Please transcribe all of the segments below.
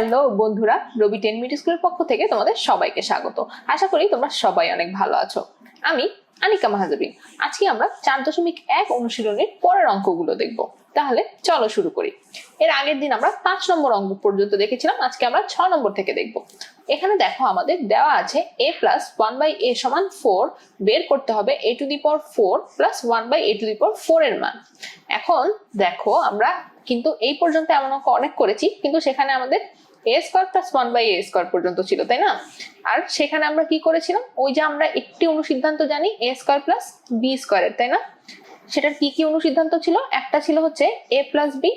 Hello বন্ধুরা, রবি ten minute স্কুলের পক্ষ থেকে তোমাদের সবাইকে স্বাগত। আশা করি তোমরা সবাই অনেক ভালো আছো। আমি আনিকা মাহাজাবিন আজকে আমরা চার দশমিক এক অনুশীলনের পরের অঙ্কগুলো দেখব। তাহলে চলো শুরু করি। এর আগের দিন আমরা পাঁচ নম্বর অঙ্ক পর্যন্ত দেখেছিলাম, আজকে আমরা ছ নম্বর থেকে দেখব। এখানে দেখো আমাদের দেওয়া আছে A plus one by A সমান ফোর বের করতে হবে A to the power four plus one by A to the power four এর মান। এখন দেখো আমরা কিন্তু এই পর্যন্ত এমন অঙ্ক অনেক করেছি, কিন্তু সেখানে আমাদের A square plus one by A square পর্যন্ত ছিল, তাই না? আর সেখানে আমরা কি করেছিলাম? ওই যে আমরা একটি অনুসিদ্ধান্ত জানি এ স্কোয়ার প্লাস বি স্কোয়ারের তাই না? সেটার কি কি অনুসিদ্ধান্ত ছিল? একটা ছিল হচ্ছে A plus B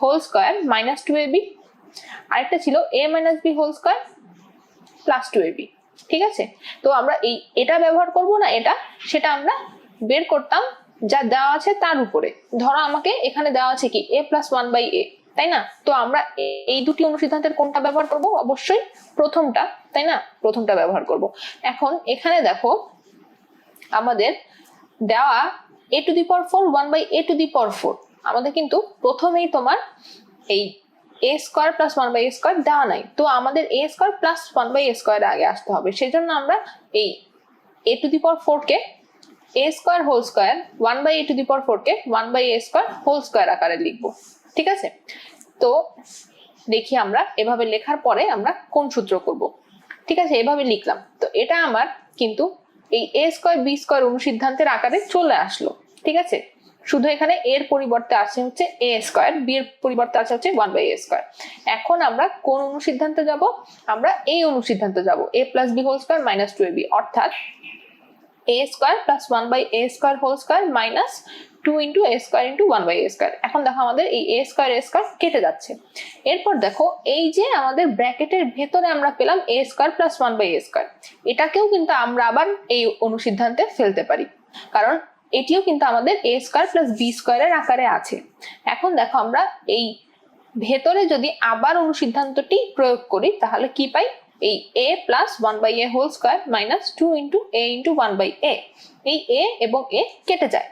whole square minus two A B আরেকটা ছিল A minus B whole square plus two A B ঠিক আছে? তো আমরা এই, এটা ব্যবহার করব না, এটা, সেটা আমরা বের করতাম, যা দেওয়া আছে তার উপরে। ধরো আমাকে এখানে দেওয়া আছে কি? A plus one by A তাই না? তো আমরা এই দুটি অনুসিদ্ধান্তের কোনটা ব্যবহার করব? অবশ্যই প্রথমটা, তাই না? প্রথমটা ব্যবহার করব। এখন এখানে দেখো, আমাদের দেওয়া A to the power four one by A to the power four আমাদের কিন্তু প্রথমেই তোমার এই A square plus one by A square দেওয়া নাই। তো আমাদের A square plus one by A square আগে আসতে হবে। সেজন্য আমরা এই এ টু দি পাওয়ার ফোরকে A square whole square one by A to the power ফোরকে one by A square whole square আকারে লিখব। ঠিক আছে? তো দেখি আমরা এভাবে লেখার পরে আমরা কোন সূত্র করব। ঠিক আছে, এভাবে লিখলাম। তো এটা আমার কিন্তু এই এ স্কোয়ার বি স্কোয়ার অনুসিদ্ধান্তের আকারে চলে আসলো। ঠিক আছে? শুধু এখানে এর পরিবর্তে আছে হচ্ছে এ স্কোয়ার বি এর পরিবর্তে আছে হচ্ছে ওয়ান বাই এ স্কোয়ার এখন আমরা কোন অনুসিদ্ধান্তে যাব? আমরা এই অনুসিদ্ধান্তে যাব। A plus B whole square minus two A B অর্থাৎ A square plus one by A square whole square minus two into A square into one by A square এখন দেখো আমাদের এই এ স্কোয়ার এ স্কোয়ার কেটে যাচ্ছে। এরপর দেখো, এই যে আমাদের ব্র্যাকেটের ভেতরে আমরা পেলাম A square plus one by A square এটাকেও কিন্তু আমরা আবার এই অনুসিদ্ধান্তে ফেলতে পারি। কারণ এটিও কিন্তু আমাদের এ স্কোয়ার প্লাস বি স্কোয়ারের আকারে আছে। এখন দেখো আমরা এই ভেতরে যদি আবার অনুসিদ্ধান্তটি প্রয়োগ করি, তাহলে কি পাই? এই A plus one by A whole square minus two into A into one by A এই এ এবং এ কেটে যায়।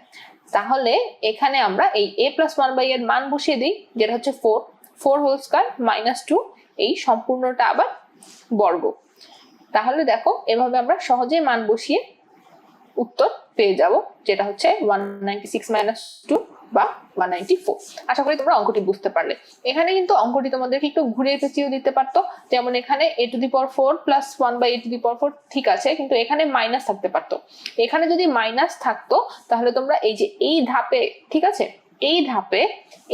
তাহলে এখানে আমরা এই এ প্লাস ওয়ান বাই এর মান বসিয়ে দিই, যেটা হচ্ছে four four whole square minus two এই সম্পূর্ণটা আবার বর্গ। তাহলে দেখো, এভাবে আমরা সহজেই মান বসিয়ে উত্তর পেয়ে যাব, যেটা হচ্ছে one ninety six minus two বা ওয়ান নাইনটি আশা করি তোমরা অঙ্কটি বুঝতে পারলে। এখানে কিন্তু অঙ্কটি তোমাদেরকে একটু ঘুরিয়ে পেঁচিয়ে দিতে পারতো। যেমন এখানে A to the power four plus one by A to the power four ঠিক আছে, কিন্তু এখানে মাইনাস থাকতে পারতো। এখানে যদি মাইনাস থাকতো, তাহলে তোমরা এই যে এই ধাপে, ঠিক আছে? এই ধাপে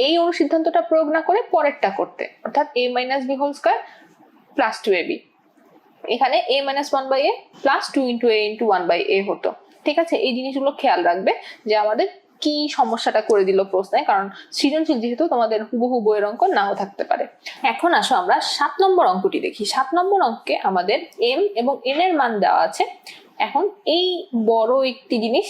এই অনুসিদ্ধান্তটা প্রয়োগ না করে পরেরটা করতে। অর্থাৎ A minus B whole square plus two A B এখানে A minus one by A plus two into A into one by A হতো। ঠিক আছে? এই জিনিসগুলো খেয়াল রাখবে যে আমাদের কি সমস্যাটা করে দিল প্রশ্নে? কারণ সৃজনশীল যেহেতু তোমাদের হুবহু বইয়ের অঙ্ক নাও থাকতে পারে। এখন আসো আমরা সাত নম্বর অঙ্কটি দেখি। সাত নম্বর অঙ্কে আমাদের এম এবং এন এর মান দেওয়া আছে। এখন এই বড় একটি জিনিস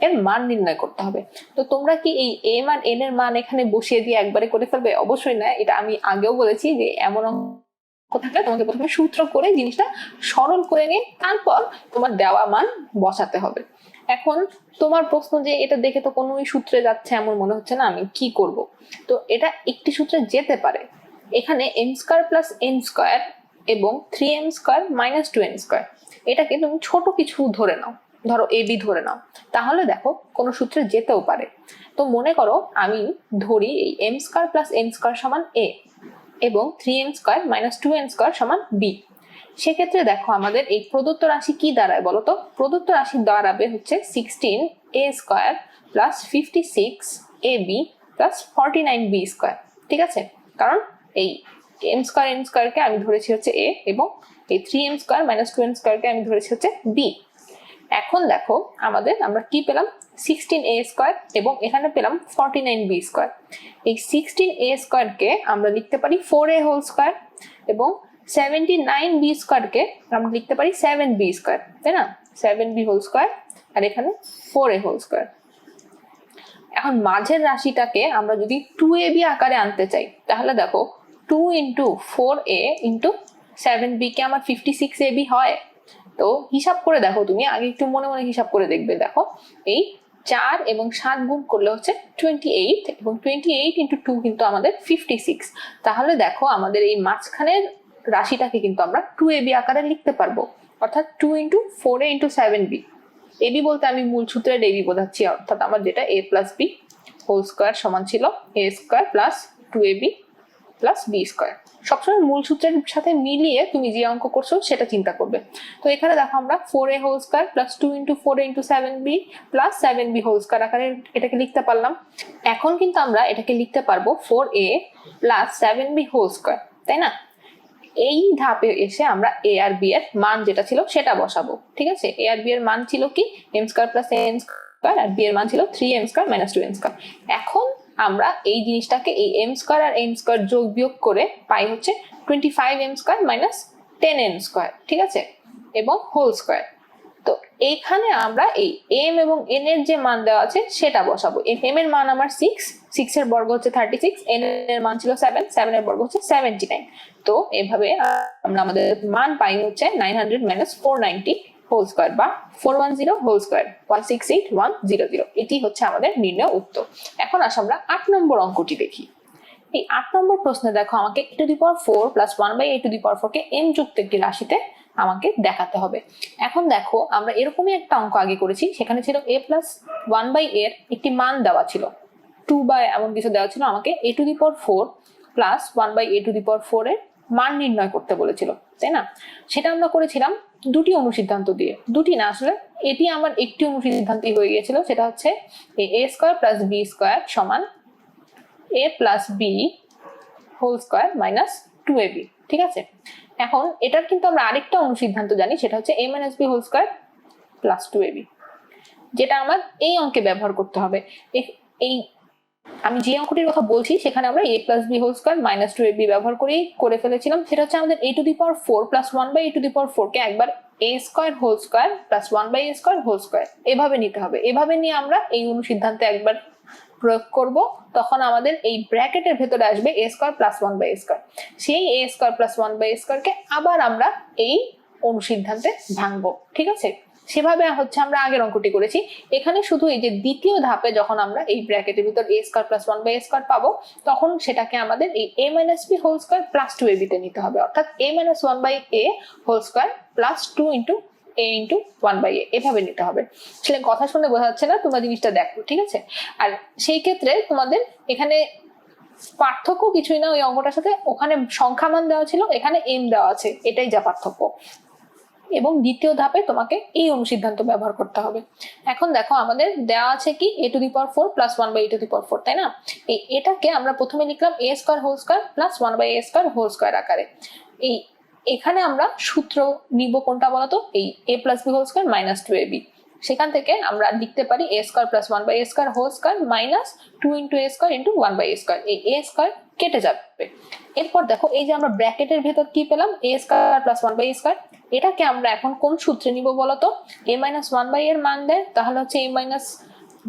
এর মান নির্ণয় করতে হবে। তো তোমরা কি এই এম আর এন এর মান এখানে বসিয়ে দিয়ে একবারে করে ফেলবে? অবশ্যই না। এটা আমি আগেও বলেছি যে এমন অঙ্ক থাকলে তোমাকে প্রথমে সূত্র করে জিনিসটা সরল করে নিয়ে তারপর তোমার দেওয়া মান বসাতে হবে। এখন তোমার প্রশ্ন যে এটা দেখে তো কোনোই সূত্রে যাচ্ছে এমন মনে হচ্ছে না, আমি কি করব? তো এটা একটি সূত্রে যেতে পারে। এখানে M square plus N square এবং three M square minus two N square এটাকে তুমি ছোট কিছু ধরে নাও। ধরো এ বি ধরে নাও। তাহলে দেখো কোনো সূত্রে যেতেও পারে। তো মনে করো আমি ধরি এই M square plus N square সমান এ এবং three M square minus two N square সমান বি সেক্ষেত্রে দেখো আমাদের এই প্রদত্ত রাশি কি দাঁড়ায় বলতো প্রদত্ত রাশি দাঁড়াবে হচ্ছে sixteen A square plus fifty six A B plus forty nine B square ঠিক আছে? কারণ এই এম স্কোয়ার এন স্কোয়ারকে আমি ধরেছি হচ্ছে এ এবং এই three M square minus two N স্কোয়ারকে আমি ধরেছি হচ্ছে বি এখন দেখো আমাদের আমরা কি পেলাম? সিক্সটিন এ স্কোয়ার এবং এখানে পেলাম ফর্টি নাইন বি স্কোয়ার এই সিক্সটিন এ স্কোয়ারকে আমরা লিখতে পারি ফোর এ হোল স্কোয়ার এবং সেভেন্টি নাইন বি স্কোয়ারকে আমরা লিখতে পারি সেভেন বি স্কোয়ার তাই না? সেভেন বি হোল স্কোয়ার আর এখানে ফোর এ হোল স্কোয়ার এখন মাঝের রাশিটাকে আমরা যদি টু এ বি আকারে আনতে চাই, তাহলে দেখো two into four A into seven B কে আমার ফিফটি সিক্স এ বি হয়। তো হিসাব করে দেখো তুমি, আগে একটু মনে মনে হিসাব করে দেখবে। দেখো, এই চার এবং সাত গুণ করলে হচ্ছে টোয়েন্টি এইট এবং টোয়েন্টি এইট ইন্টু টু কিন্তু আমাদের ফিফটি সিক্স তাহলে দেখো, আমাদের এই মাঝখানের রাশিটাকে কিন্তু আমরা টু এ বি আকারে লিখতে পারব। অর্থাৎ two into four A into seven B AB বলতে আমি মূল সূত্রের এবি বোঝাচ্ছি, অর্থাৎ আমার যেটা A plus B whole square সমান ছিল A square plus two A B plus B square সবসময় মূল সূত্রের সাথে মিলিয়ে তুমি যে অঙ্ক করছ সেটা চিন্তা করবে। তো এখানে দেখো আমরা four A whole square plus two into four into seven B plus seven B whole square আকারে এটাকে লিখতে পারলাম। এখন কিন্তু আমরা এটাকে লিখতে পারব four A plus seven B whole square তাই না? এই ধাপে এসে আমরা এ আর বি এর মান যেটা ছিল সেটা বসাবো, ঠিক আছে? এ আর বি এর মান ছিল কি? M square plus N square আর বি এর মান ছিল three M square minus two M square এখন আমরা এই জিনিসটাকে এই এম স্কোয়ার আর এম স্কোয়ার যোগ বিয়োগ করে পাই হচ্ছে twenty five M square minus ten M square ঠিক আছে? এবং হোল স্কোয়ার তো এইখানে আমরা এই এম এবং এন এর যে মান দেওয়া আছে, সেটা বসাবো। এম এর মান আমার সিক্স সিক্স এর বর্গ হচ্ছে থার্টি সিক্স এন এর মান ছিল সেভেন সেভেন এর বর্গ হচ্ছে সেভেন্টি নাইন তো এভাবে আমরা আমাদের মান পাই হচ্ছে nine hundred minus four ninety whole square বা four one zero whole square one six eight one zero zero এটি হচ্ছে আমাদের নির্ণয় উত্তর। এখন আসো আমরা আট নম্বর অঙ্কটি দেখি। এই আট নম্বর প্রশ্নে দেখো আমাকে A to the power four plus one by A to the power four K M যুক্ত একটি রাশিতে আমাকে দেখাতে হবে। এখন দেখো, আমরা এরকমই একটা অঙ্ক আগে করেছি, সেখানে ছিল এ প্লাস ওয়ান বাই এর একটি মান দেওয়া ছিল। টু বাই এমন কিছু দেওয়া ছিল আমাকে A to the power four plus one by A to the power four এর মান নির্ণয় করতে বলেছিল, তাই না? সেটা আমরা করেছিলাম দুটি অনুসিদ্ধান্ত দিয়ে। দুটি না, আসলে এটি আমার একটি অনুসিদ্ধান্তই হয়ে গিয়েছিল, সেটা হচ্ছে A square plus B square সমান A plus B whole square minus two A B ঠিক আছে? এখন এটার কিন্তু আমরা আরেকটা অনুসিদ্ধান্ত জানি, সেটা হচ্ছে A minus B whole square plus two A B যেটা আমার এই অঙ্কে ব্যবহার করতে হবে। এই, আমি যে অঙ্কটির কথা বলছি, সেখানে আমরা A plus B whole square minus two A B ব্যবহার করেই করে ফেলেছিলাম। সেটা হচ্ছে আমাদের A to the power four plus one by A to the power four কে একবার A square whole square plus one by A square whole square এভাবে নিতে হবে। এভাবে নিয়ে আমরা এই অনুসিদ্ধান্তে একবার প্রয়োগ করব, তখন আমাদের এই ব্র্যাকেটের ভেতরে আসবে A square plus one by square সেই A square plus one by স্কোয়ারকে আবার আমরা এই অনুসিদ্ধান্তে ভাঙবো, ঠিক আছে? সেভাবে হচ্ছে আমরা আগের অঙ্কটি করেছি। এখানে শুধু এই যে দ্বিতীয় ধাপে যখন আমরা এই ব্র্যাকেটের ভিতর A square plus one by square পাবো, তখন সেটাকে আমাদের এই A minus B whole square plus two A বিতে নিতে হবে। অর্থাৎ A minus one by A whole square plus two into A into one by A এভাবে নিতে হবে। আসলে কথা শুনে বোঝা যাচ্ছে না, তোমরা জিনিসটা দেখো, ঠিক আছে? আর সেই ক্ষেত্রে তোমাদের এখানে পার্থক্য কিছুই না, ওই অঙ্কটার সাথে। ওখানে সংখ্যা মান দেওয়া ছিল, এখানে এম দেওয়া আছে, এটাই যা পার্থক্য। এবং দ্বিতীয় ধাপে তোমাকে এই অনুসিদ্ধান্ত ব্যবহার করতে হবে। এখন দেখো, আমাদের দেওয়া আছে কি A to the power four plus one by A to the power four তাই না? এই এটাকে আমরা প্রথমে লিখলাম A square whole square plus one by A square whole square আকারে। এই এখানে আমরা সূত্র নিব কোনটা বলতো? এই A plus B whole square minus two A B সেখান থেকে আমরা লিখতে পারি A square plus one by A square whole square minus two into A square into one by A square এই এ স্কোয়ার কেটে যাবে। এরপর দেখো, এই যে আমরা ব্র্যাকেটের ভেতর কি পেলাম? A square plus one by A square এটাকে আমরা এখন কোন সূত্রে নিব বলতো? এ মাইনাস ওয়ান বাই এর মান দেয়। তাহলে হচ্ছে A minus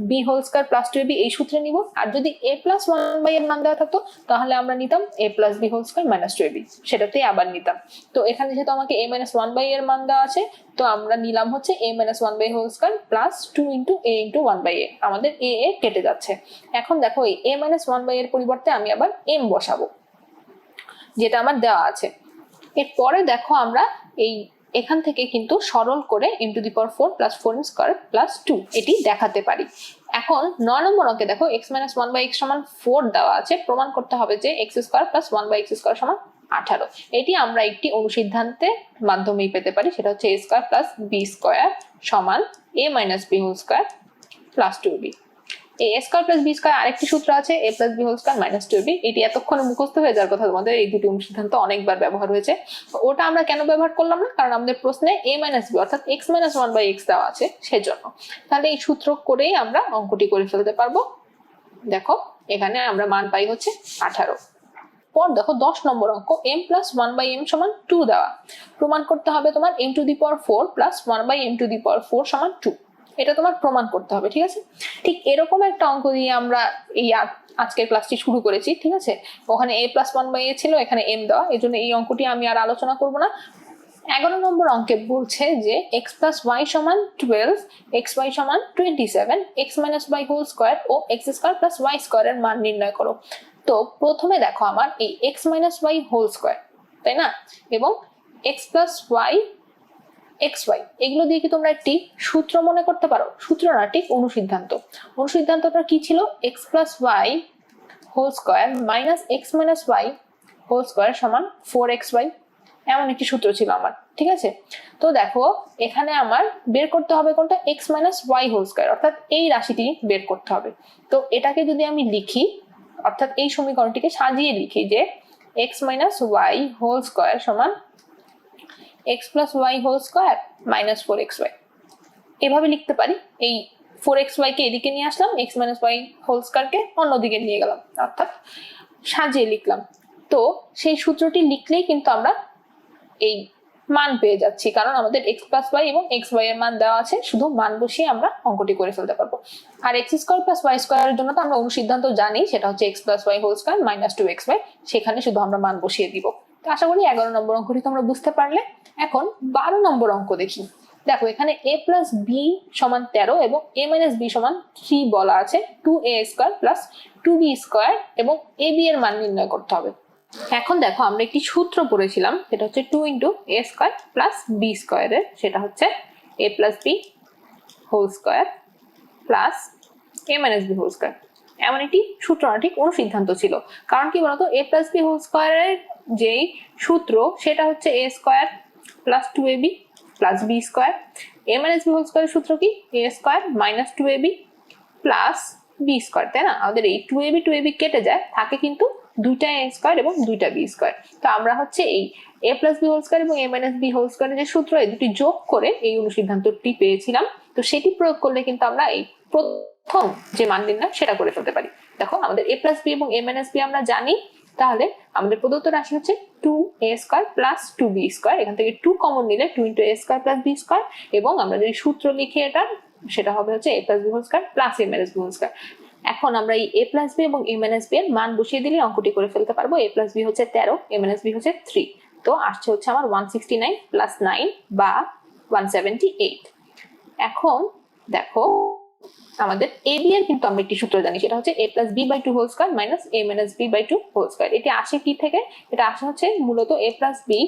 B whole square plus two B এই সূত্রে নিব। আর যদি এ প্লাস ওয়ান বাই এর মান দেওয়া থাকতো, তাহলে আমরা নিতাম A plus B whole square minus two B সেটাতেই আবার নিতাম। তো এখানে যেহেতু আমাকে এ মাইনাস ওয়ান বাই এর মান দেওয়া আছে, তো আমরা নিলাম হচ্ছে A minus one by whole square plus two into A into one by A আমাদের এ এ কেটে যাচ্ছে। এখন দেখো এই এ মাইনাস ওয়ান বাই এর পরিবর্তে আমি আবার এম বসাবো। যেটা আমার দেওয়া আছে। এরপরে দেখো আমরা এই এখান থেকে কিন্তু সরল করে M to the power four plus four square plus two এটি দেখাতে পারি। এখন নয় নম্বর অঙ্কে দেখো X minus one by X সমান ফোর দেওয়া আছে। প্রমাণ করতে হবে যে X square plus one by X square সমান আঠারো। এটি আমরা একটি অনুসিদ্ধান্তের মাধ্যমেই পেতে পারি। সেটা হচ্ছে A square plus B square সমান A minus B whole square plus two B এই A square plus B square আরেকটি সূত্র আছে A plus B whole square minus two B এটি এতক্ষণে মুখস্থ হয়ে যাওয়ার কথা তোমাদের এই দুটি অনুসিদ্ধান্ত অনেকবার ব্যবহার হয়েছে। ওটা আমরা কেন ব্যবহার করলাম না? কারণ আমাদের প্রশ্নে এ মাইনাস বি অর্থাৎ X minus one by X দেওয়া আছে সেজন্য। তাহলে এই সূত্র করেই আমরা অঙ্কটি করে ফেলতে পারব। দেখো, এখানে আমরা মান পাই হচ্ছে আঠারো। পর দেখো, দশ নম্বর অঙ্ক M plus one by M সমান টু দেওয়া। প্রমাণ করতে হবে তোমার M to the power four plus one by M to the power four সমান টু এটা তোমার প্রমাণ করতে হবে, ঠিক আছে? ঠিক এরকম একটা অঙ্ক দিয়ে আমরা এই আজকের ক্লাসটি শুরু করেছি, ঠিক আছে? ওখানে A plus one by A ছিল, এখানে এম দেওয়া, এই জন্য এই অঙ্কটি আমি আর আলোচনা করব না। এগারো নম্বর অঙ্কে বলছে যে এক্স প্লাস ওয়াই সমান টুয়েলভ এক্স ওয়াই সমান twenty seven X minus Y whole square ও এক্স স্কোয়ার প্লাস ওয়াই স্কোয়ারের মান নির্ণয় করো। তো প্রথমে দেখো আমার এই X minus Y whole square তাই না? এবং X plus Y X Y এগুলো দিয়ে কি তোমরা একটি সূত্র মনে করতে পারো? সূত্র না, ঠিক অনুসিদ্ধান্ত। অনুসিদ্ধান্তটা কি ছিল? X plus Y whole square minus X minus Y whole square সমান ফোর এক্স ওয়াই এমন একটি সূত্র ছিল আমার, ঠিক আছে? তো দেখো, এখানে আমার বের করতে হবে কোনটা? X minus Y whole square অর্থাৎ এই রাশিটি বের করতে হবে। তো এটাকে যদি আমি লিখি, অর্থাৎ এই সমীকরণটিকে সাজিয়ে লিখি যে X minus Y whole square সমান X plus Y whole square minus four X Y এভাবে লিখতে পারি। এই ফোর এক্স ওয়াইকে এদিকে নিয়ে আসলাম এক্স মাইনাস ওয়াই হোল স্কোয়ারকে অন্যদিকে নিয়ে গেলাম, অর্থাৎ সাজিয়ে লিখলাম। তো সেই সূত্রটি লিখলেই কিন্তু আমরা এই মান পেয়ে যাচ্ছি, কারণ আমাদের এক্স প্লাস ওয়াই এবং এক্সের মান দেওয়া আছে, শুধু মান বসিয়ে আমরা অঙ্কটি করে ফেলতে পারব। আর এক্স স্কোয়ার প্লাস ওয়াই স্কোয়ারের জন্য তো আমরা অনুসিদ্ধান্ত জানি, সেটা হচ্ছে X plus Y whole square minus two X Y সেখানে শুধু আমরা মান বসিয়ে দিব। আশা করি এগারো নম্বর অঙ্কটি তোমরা বুঝতে পারলে। এখন বারো নম্বর অঙ্ক দেখি। দেখো, এখানে এ প্লাস বি সমান তেরো এবং এ মাইনাস বি সমান থ্রি বলা আছে। Two A square plus two B square এবং এ বি এর মান নির্ণয় করতে হবে। এখন দেখো, আমরা একটি সূত্র পড়েছিলাম, সেটা হচ্ছে two into A square plus B স্কোয়ারের সেটা হচ্ছে A plus B whole square plus A minus B whole square এমন একটি সূত্র না, ঠিক অনুসিদ্ধান্ত ছিল। কারণ কি বলতো? এ প্লাস বি হোল স্কোয়ারের যেই সূত্র, সেটা হচ্ছে A square plus two A B plus B square A minus B whole স্কোয়ারের সূত্র কি? A square minus two A B plus B square তাই না? আমাদের এই two A B two A B কেটে যায়, থাকে কিন্তু দুইটা এ স্কোয়ার এবং দুইটা বি স্কোয়ার তো আমরা হচ্ছে এই A plus B whole square এবং এ মাইনাস বি হোল স্কোয়ারের যে সূত্র, এই দুটি যোগ করে এই অনুসিদ্ধান্তটি পেয়েছিলাম। তো সেটি প্রয়োগ করলে কিন্তু আমরা এই প্রথম যে মান নির্ণয়, সেটা করে ফেলতে পারি। দেখো, আমাদের এ প্লাস বি এবং এ মাইনাস বি আমরা জানি তাহলে আমাদের প্রদত্ত রাশি হচ্ছে two A square plus two B square এখান থেকে টু কমন নিলে two into A square plus B square এবং আমরা যদি সূত্র লিখি এটা, সেটা হবে হচ্ছে A plus B whole square plus A minus B whole square এখন আমরা এই এ প্লাস বি এবং এ মাইনাস বি এর মান বসিয়ে দিলে অঙ্কটি করে ফেলতে পারব। এ প্লাস বি হচ্ছে তেরো এ মাইনাস বি হচ্ছে থ্রি তো আসছে হচ্ছে আমার one sixty nine plus nine বা ওয়ান সেভেন্টি এইট এখন দেখো আমাদের এ বি এর কিন্তু আমরা একটি সূত্র জানি, সেটা হচ্ছে A plus B by two whole square minus A minus B by two whole square এটি আসে কি থেকে? এটা আসে হচ্ছে মূলত A plus B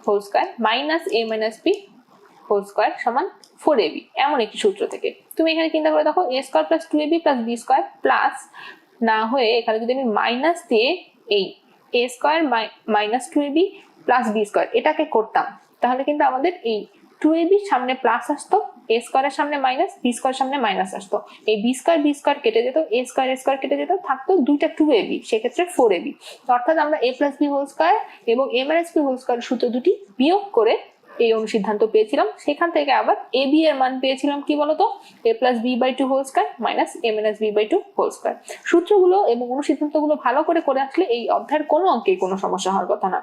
whole square minus A minus B whole square সমান ফোর এবি এমন একটি সূত্র থেকে। তুমি এখানে চিন্তা করে দেখো A square plus two AB plus B square plus না হয়ে এখানে যদি আমি মাইনাস দিয়ে এই A square minus two AB plus B square এটাকে করতাম, তাহলে কিন্তু আমাদের এই টু এবি সামনে প্লাস আসতো এ স্কোয়ারের সামনে মাইনাস বি স্কোয়ার সামনে মাইনাস আসতো। এই বি স্কোয়ার বি স্কোয়ার কেটে যেত এ স্কোয়ার এ স্কোয়ার কেটে যেত, থাকতো দুইটা টু এ বি সেক্ষেত্রে ফোর এ বি অর্থাৎ আমরা A plus B whole square এবং A minus B whole square সূত্র দুটি বিয়োগ করে এই অনুসিদ্ধান্ত পেয়েছিলাম। সেখান থেকে আবার এ বি এর মান পেয়েছিলাম কি বলতো? A plus B by two whole square minus A minus B by two whole square সূত্রগুলো এবং অনুসিদ্ধান্তগুলো ভালো করে করে আসলে এই অধ্যায়ের কোনো অঙ্কেই কোনো সমস্যা হওয়ার কথা না।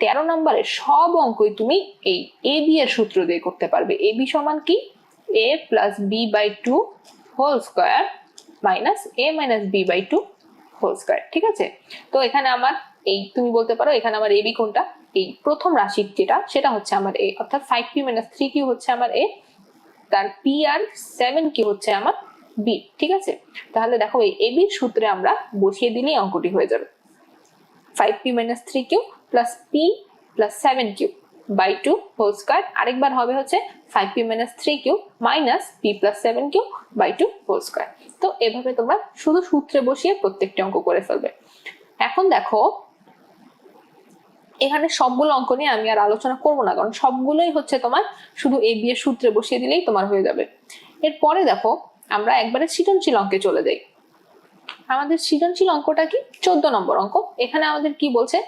তেরো নম্বরের সব অঙ্কই তুমি এই এ বি এর সূত্র দিয়ে করতে পারবে। এ বি সমান কি? A plus B by two whole square minus A minus B by two whole square ঠিক আছে? তো এখানে আমার এই, তুমি বলতে পারো এখানে আমার এবি কোনটা? এই প্রথম রাশি যেটা, সেটা হচ্ছে আমার এ অর্থাৎ five P minus three Q হচ্ছে আমার এ তার পি আর সেভেন কি হচ্ছে আমার বি ঠিক আছে? তাহলে দেখো এই এবির সূত্রে আমরা বসিয়ে দিলেই অঙ্কটি হয়ে যাবে। Five P minus three Q plus P plus seven Q by two whole square. আরেকবার হবে হচ্ছে five P minus three Q minus P plus seven Q by two whole square. তো এভাবে তোমরা শুধু সূত্রে বসিয়ে প্রত্যেকটি অঙ্ক করে ফেলবে। এখন দেখো, এখানে সবগুলো অঙ্ক নিয়ে আমি আর আলোচনা করব না, কারণ সবগুলোই হচ্ছে তোমার শুধু এ বি এর সূত্রে বসিয়ে দিলেই তোমার হয়ে যাবে। এরপরে দেখো, আমরা একবারে সৃজনশীল অঙ্কে চলে যাই। আমাদের সৃজনশীল অঙ্কটা কি? চোদ্দ নম্বর অঙ্ক। এখানে আমাদের কি বলছে?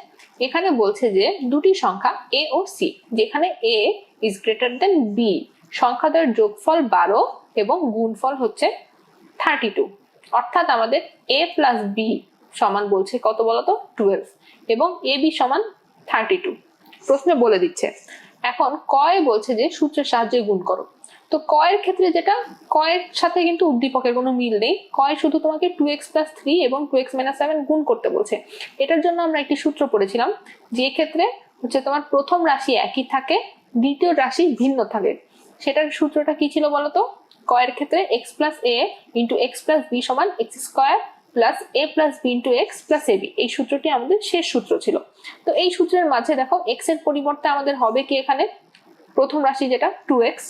এখানে বলছে যে দুটি সংখ্যা এ ও সি যেখানে A is greater than B সংখ্যাদের যোগফল বারো এবং গুণফল হচ্ছে থার্টি টু অর্থাৎ আমাদের এ প্লাস বি সমান বলছে কত বলতো? টুয়েলভ এবং এ বি সমান থার্টি টু প্রশ্নে বলে দিচ্ছে। এখন কয় বলছে যে সূত্রের সাহায্যে গুণ করো। তো কয়ের ক্ষেত্রে যেটা, কয়ের সাথে কিন্তু উদ্দীপকের কোনো মিল নেই। কয় শুধু তোমাকে টু এক্স প্লাস থ্রি এবং টু এক্স মাইনাস সেভেন গুণ করতে বলছে। এটার জন্য আমরা একটি সূত্র পড়েছিলাম, যে ক্ষেত্রে হচ্ছে তোমার প্রথম রাশি একই থাকে, দ্বিতীয় রাশি ভিন্ন থাকে। সেটার সূত্রটা কি ছিল বলতো? কয়ের ক্ষেত্রে X plus A into X plus B সমান X square plus A plus B into X plus A B এই সূত্রটি আমাদের শেষ সূত্র ছিল। তো এই সূত্রের মাঝে দেখো এক্সের পরিবর্তে আমাদের হবে কি এখানে? প্রথম রাশি যেটা টু এক্স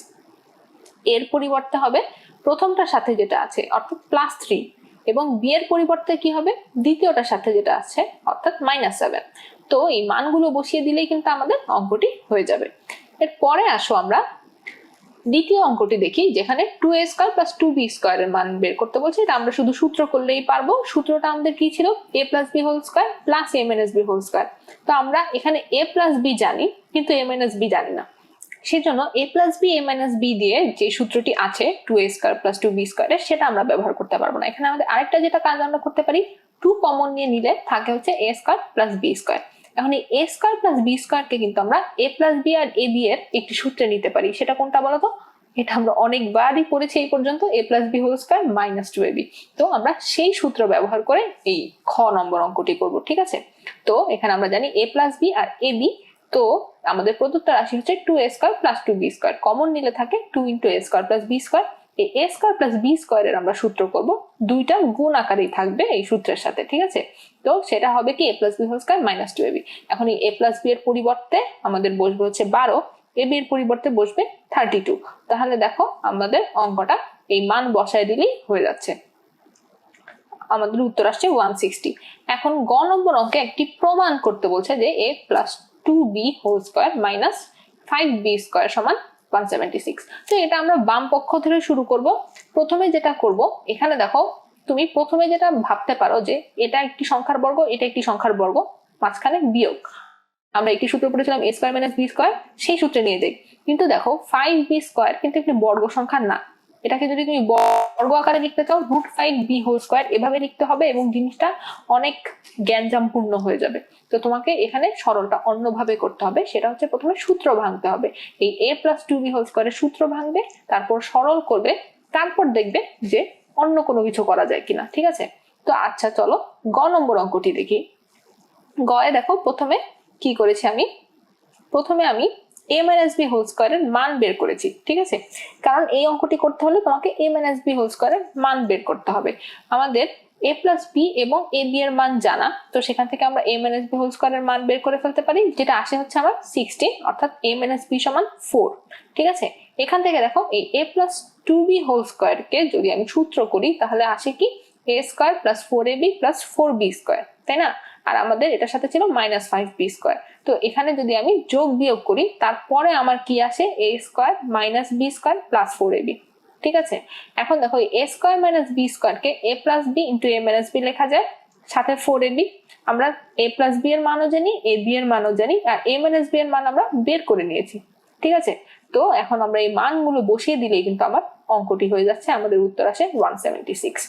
এর পরিবর্তে হবে প্রথমটার সাথে যেটা আছে, অর্থাৎ প্লাস থ্রি এবং বি এর পরিবর্তে কি হবে? দ্বিতীয়টার সাথে যেটা আছে, অর্থাৎ মাইনাস সেভেন তো এই মানগুলো বসিয়ে দিলেই কিন্তু আমাদের অঙ্কটি হয়ে যাবে। এরপরে আসো আমরা দ্বিতীয় অঙ্কটি দেখি, যেখানে two A square plus two B স্কোয়ারের মান বের করতে বলছে। এটা আমরা শুধু সূত্র করলেই পারব। সূত্রটা আমাদের কি ছিল? A plus B whole square plus A minus B whole square তো আমরা এখানে এ প্লাস বি জানি, কিন্তু এ মাইনাস বি জানি না। সেজন্য A plus B A minus B দিয়ে যে সূত্রটি আছে two A square plus two B স্কোয়ারের সেটা আমরা ব্যবহার করতে পারব না। এখানে আমাদের আরেকটা যেটা কাজ আমরা করতে পারি টু কমন নিয়ে নিলে থাকে হচ্ছে A square plus B square এখন এই এ স্কোয়ার প্লাস বি স্কোয়ারকে কিন্তু আমরা এ প্লাস বি আর এ বি এর একটি সূত্রে নিতে পারি। সেটা কোনটা বলতো? এটা আমরা অনেকবারই পড়েছি এই পর্যন্ত A plus B whole square minus two A B তো আমরা সেই সূত্র ব্যবহার করে এই খ নম্বর অঙ্কটি করব, ঠিক আছে? তো এখানে আমরা জানি এ প্লাস বি আর এ বি তো আমাদের প্রদত্ত রাশি হচ্ছে two A square plus two B square common নিলে থাকে two into A square plus B square এই এ স্কোয়ার প্লাস বি স্কোয়ারের আমরা সূত্র করব। দুইটা গুণ আকারেই থাকবে এই সূত্রের সাথে, ঠিক আছে? তো সেটা হবে কি? A plus B whole square minus two A B এখন এই এ প্লাস বি এর পরিবর্তে আমাদের বসবে হচ্ছে বারো। এ বি এর পরিবর্তে বসবে থার্টি টু তাহলে দেখো আমাদের অঙ্কটা এই মান বসায় দিলেই হয়ে যাচ্ছে। আমাদের উত্তর আসছে ওয়ান সিক্সটি এখন গ নম্বর অঙ্কে একটি প্রমাণ করতে বলছে যে A plus two B whole square minus five B square সমান ওয়ান সেভেন্টি সিক্স তো এটা আমরা বাম পক্ষ থেকে শুরু করব। প্রথমে যেটা করব, এখানে দেখো, তুমি প্রথমে যেটা ভাবতে পারো যে এটা একটি সংখ্যার বর্গ, এটা একটি সংখ্যার বর্গ, মাঝখানে বিয়োগ। আমরা একটি সূত্র পড়েছিলাম A square minus B square সেই সূত্রে নিয়ে যাই। কিন্তু দেখো ফাইভ বি স্কোয়ার কিন্তু একটি বর্গ সংখ্যা না। এটাকে যদি তুমি বর্গ আকারে লিখতে চাও root five B whole square এভাবে লিখতে হবে এবং জিনিসটা অনেক জ্ঞানজামপূর্ণ হয়ে যাবে। তো তোমাকে এখানে সরলটা অন্যভাবে করতে হবে, সেটা হচ্ছে প্রথমে সূত্র ভাঙতে হবে। এই A plus two B whole স্কোয়ারের সূত্র ভাঙবে, তারপর সরল করবে, তারপর দেখবে যে অন্য কোনো কিছু করা যায় কিনা, ঠিক আছে? তো আচ্ছা চলো গ নম্বর অঙ্কটি দেখি। গয়ে দেখো, প্রথমে কি করেছি আমি? প্রথমে আমি এ মাইনাস বি হোল স্কোয়ারের মান বের করেছি, ঠিক আছে? কারণ এই অঙ্কটি করতে হলে তোমাকে এ মাইনাস বি হোল স্কোয়ারের মান বের করতে হবে। আমাদের এ প্লাস বি এবং এ বি এর মান জানা, তো সেখান থেকে আমরা এ মাইনাস বি হোল স্কোয়ারের মান বের করে ফেলতে পারি, যেটা আসে হচ্ছে আমার সিক্সটি অর্থাৎ এ মাইনাস বি সমান ফোর ঠিক আছে? এখান থেকে দেখো, এই A plus two B whole স্কোয়ারকে যদি আমি সূত্র করি, তাহলে আসে কি? A square plus four A B plus four B square তাই না? আর আমাদের এটার সাথে ছিল মাইনাস ফাইভ বি স্কোয়ার তো এখানে যদি আমি যোগ বিয়োগ করি, তারপরে আমার কি আসে? A square minus B square plus four A B ঠিক আছে? এখন দেখো এ স্কোয়ার মাইনাস বি স্কোয়ারকে A plus B into A minus B লেখা যায়, সাথে ফোর এ বি আমরা এ প্লাস বি এর মানও জানি এ বি এর মানও জানি, আর এ মাইনাস বি এর মান আমরা বের করে নিয়েছি। ঠিক আছে? তো এখন আমরা এই মানগুলো বসিয়ে দিলেই কিন্তু আমার অঙ্কটি হয়ে যাচ্ছে, আমাদের উত্তর আসে ওয়ান সেভেন্টি সিক্স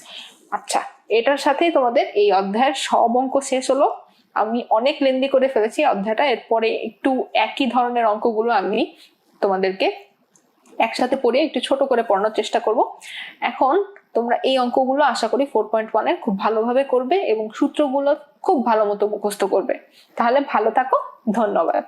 আচ্ছা এটার সাথেই তোমাদের এই অধ্যায়ের সব অঙ্ক শেষ হলো। আমি অনেক লেন্দি করে ফেলেছি অধ্যায়টা। এরপরে একটু একই ধরনের অঙ্কগুলো আমি তোমাদেরকে একসাথে পড়ে একটু ছোট করে পড়ানোর চেষ্টা করব। এখন তোমরা এই অঙ্কগুলো আশা করি ফোর পয়েন্ট ওয়ানের খুব ভালোভাবে করবে এবং সূত্রগুলো খুব ভালো মতো মুখস্থ করবে। তাহলে ভালো থাকো, ধন্যবাদ।